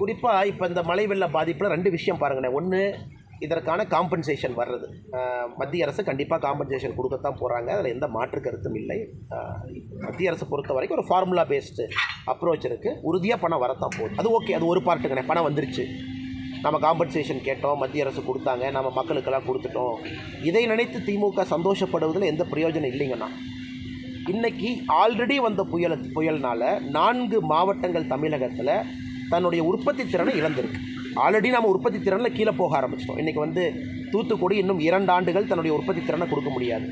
குறிப்பாக இப்போ இந்த மழை வெள்ள பாதிப்பில் ரெண்டு விஷயம் பாருங்கண்ணே ஒன்று இதற்கான காம்பன்சேஷன் வர்றது. மத்திய அரசு கண்டிப்பாக காம்பன்சேஷன் கொடுக்கத்தான் போகிறாங்க அதில் எந்த மாற்று கருத்தும் இல்லை. மத்திய அரசு பொறுத்த வரைக்கும் ஒரு ஃபார்முலா பேஸ்டு அப்ரோச் இருக்குது உறுதியாக பணம் வரத்தான் போகுது. அது ஓகே அது ஒரு பார்ட்டுங்கண்ணே பணம் வந்துருச்சு. நம்ம காம்பன்சேஷன் கேட்டோம் மத்திய அரசு கொடுத்தாங்க நம்ம மக்களுக்கெல்லாம் கொடுத்துட்டோம். இதை நினைத்து திமுக சந்தோஷப்படுவதில் எந்த பிரயோஜனம் இல்லைங்கண்ணா இன்றைக்கி ஆல்ரெடி வந்த புயல் புயல்னால் நான்கு மாவட்டங்கள் தமிழகத்தில் தன்னுடைய உற்பத்தி திறனை இழந்திருக்கு. ஆல்ரெடி நம்ம உற்பத்தி திறனில் கீழே போக ஆரம்பிச்சிட்டோம். இன்றைக்கி வந்து தூத்துக்குடி இன்னும் இரண்டு ஆண்டுகள் தன்னுடைய உற்பத்தி திறனை கொடுக்க முடியாது.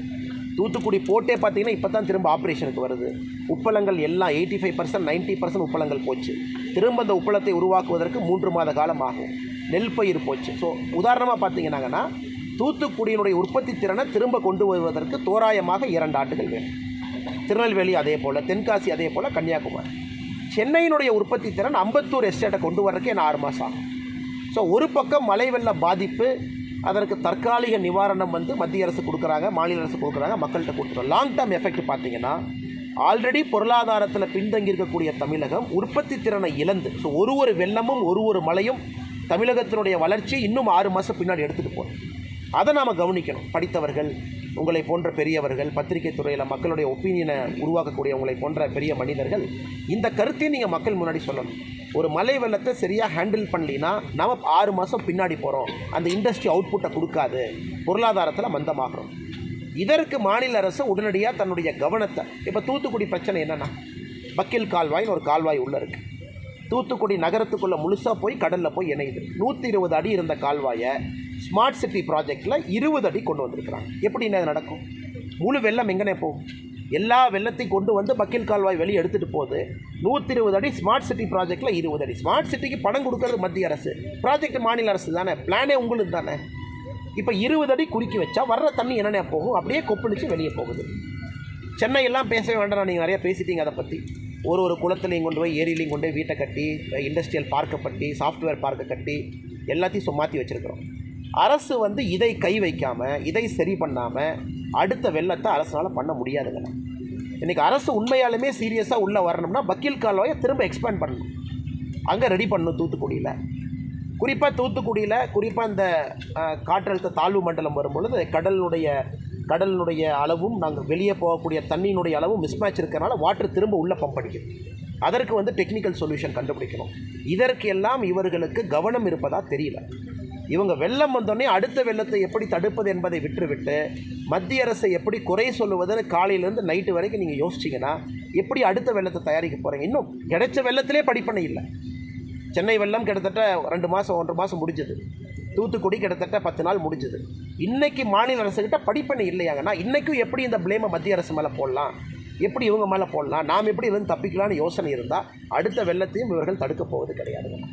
தூத்துக்குடி போட்டே பார்த்தீங்கன்னா இப்போ தான் திரும்ப ஆப்ரேஷனுக்கு வருது. உப்பளங்கள் எல்லாம் eighty five percent ninety percent உப்பளங்கள் போச்சு. திரும்ப அந்த உப்பளத்தை உருவாக்குவதற்கு மூன்று மாத காலம் ஆகும். நெல் பயிர் போச்சு. ஸோ உதாரணமாக பார்த்தீங்கன்னாங்கன்னா தூத்துக்குடியினுடைய உற்பத்தி திறனை திரும்ப கொண்டு வருவதற்கு தோராயமாக இரண்டு ஆண்டுகள் வேணும். திருநெல்வேலி அதே போல் தென்காசி அதே போல் கன்னியாகுமரி. சென்னையினுடைய உற்பத்தி திறன் அம்பத்தூர் எஸ்டேட்டை கொண்டு வர்றதுக்கு என்ன ஆறு மாதம் ஆகும். ஸோ ஒரு பக்கம் மழை வெள்ள பாதிப்பு அதற்கு தற்காலிக நிவாரணம் வந்து மத்திய அரசு கொடுக்குறாங்க மாநில அரசு கொடுக்குறாங்க மக்கள்கிட்ட கொடுத்துருவோம் லாங் டேர்ம் எஃபெக்ட் பார்த்தீங்கன்னா ஆல்ரெடி பொருளாதாரத்தில் பின்தங்கி இருக்கக்கூடிய தமிழகம் உற்பத்தி திறனை இழந்து ஸோ ஒரு ஒரு வெள்ளமும் ஒரு ஒரு மழையும் தமிழகத்தினுடைய வளர்ச்சி இன்னும் ஆறு மாதம் பின்னாடி எடுத்துகிட்டு போகும் அதை நாம் கவனிக்கணும். படித்தவர்கள் உங்களை போன்ற பெரியவர்கள் பத்திரிகை துறையில் மக்களுடைய ஒப்பீனியனை உருவாக்கக்கூடிய உங்களை போன்ற பெரிய மனிதர்கள் இந்த கருத்தையும் நீங்கள் மக்கள் முன்னாடி சொல்லணும். ஒரு மலை வெள்ளத்தை சரியாக ஹேண்டில் பண்ணலினா நம்ம ஆறு மாதம் பின்னாடி போகிறோம் அந்த இண்டஸ்ட்ரி அவுட்புட்டை கொடுக்காது. பொருளாதாரத்தில் மந்தமாகிறோம். இதற்கு மாநில அரசு உடனடியாக தன்னுடைய கவனத்தை இப்போ தூத்துக்குடி பிரச்சனை என்னென்னா பக்கில் கால்வாய்னு ஒரு கால்வாய் உள்ளே இருக்குது தூத்துக்குடி நகரத்துக்குள்ளே முழுசாக போய் கடலில் போய் இணையுது. நூற்றி இருபது அடி இருந்த கால்வாயை ஸ்மார்ட் சிட்டி ப்ராஜெக்டில் இருபது அடி கொண்டு வந்திருக்கிறாங்க. எப்படின்னா இது நடக்கும்? முழு வெள்ளம் எங்கனே போகும்? எல்லா வெள்ளத்தையும் கொண்டு வந்து பக்கில் கால்வாய் வெளியே எடுத்துகிட்டு போகுது நூற்றி இருபது அடி ஸ்மார்ட் சிட்டி ப்ராஜெக்டில் இருபது அடி. ஸ்மார்ட் சிட்டிக்கு பணம் கொடுக்கறது மத்திய அரசு. ப்ராஜெக்ட் மாநில அரசு தானே. பிளானே உங்களுக்கு தானே. இப்போ இருபது அடி குறுக்கி வச்சா வர்ற தண்ணி என்னென்ன போகும்? அப்படியே கொப்பளிச்சு வெளியே போகுது. சென்னையெல்லாம் பேசவே வேண்டாம். நீங்கள் நிறைய பேசிட்டீங்க அதை பற்றி ஒரு ஒரு குளத்துலையும் கொண்டு போய் ஏரியிலையும் கொண்டு போய் வீட்டை கட்டி இண்டஸ்ட்ரியல் பார்க்கை கட்டி சாஃப்ட்வேர் பார்க்கை கட்டி எல்லாத்தையும் சும்மாற்றி வச்சுருக்குறோம் வச்சுருக்கிறோம். அரசு வந்து இதை கை வைக்காமல் இதை சரி பண்ணாமல் அடுத்த வெள்ளத்தை அரசனால் பண்ண முடியாதுங்க. இன்றைக்கி அரசு உண்மையாலுமே சீரியஸாக உள்ளே வரணும்னா வக்கீல் கால்வாயை திரும்ப எக்ஸ்பேண்ட் பண்ணணும். அங்கே ரெடி பண்ணணும் தூத்துக்குடியில். குறிப்பாக தூத்துக்குடியில் குறிப்பாக இந்த காற்றழுத்த தாழ்வு மண்டலம் வரும்பொழுது கடலினுடைய கடலினுடைய அளவும் நாங்கள் வெளியே போகக்கூடிய தண்ணியினுடைய அளவும் மிஸ்மேட்ச் இருக்கிறனால வாட்டர் திரும்ப உள்ளே பம்ப் அடிக்குது. அதற்கு வந்து டெக்னிக்கல் சொல்யூஷன் கண்டுபிடிக்கணும். இதற்கு எல்லாம் இவர்களுக்கு கவனம் இருப்பதாக தெரியல. இவங்க வெள்ளம் வந்தோடனே அடுத்த வெள்ளத்தை எப்படி தடுப்பது என்பதை விட்டுவிட்டு மத்திய அரசை எப்படி குறை சொல்லுவதுன்னு காலையிலேருந்து நைட்டு வரைக்கும் நீங்கள் யோசிச்சிங்கன்னா எப்படி அடுத்த வெள்ளத்தை தயாரிக்க போகிறீங்க இன்னும் கிடைச்ச வெள்ளத்திலே படிப்பனை இல்லை. சென்னை வெள்ளம் கிட்டத்தட்ட ரெண்டு மாதம் ஒன்றரை மாதம் முடிஞ்சது. தூத்துக்குடி கிட்டத்தட்ட பத்து நாள் முடிஞ்சது. இன்றைக்கி மாநில அரசுக்கிட்ட படிப்பனை இல்லையாங்கன்னா இன்றைக்கும் எப்படி இந்த ப்ளேமை மத்திய அரசு மேலே போடலாம்? எப்படி இவங்க மேலே போடலாம்? நாம் எப்படி இருந்து தப்பிக்கலாம்னு யோசனை இருந்தால் அடுத்த வெள்ளத்தையும் இவர்கள் தடுக்கப் போவது கிடையாதுங்க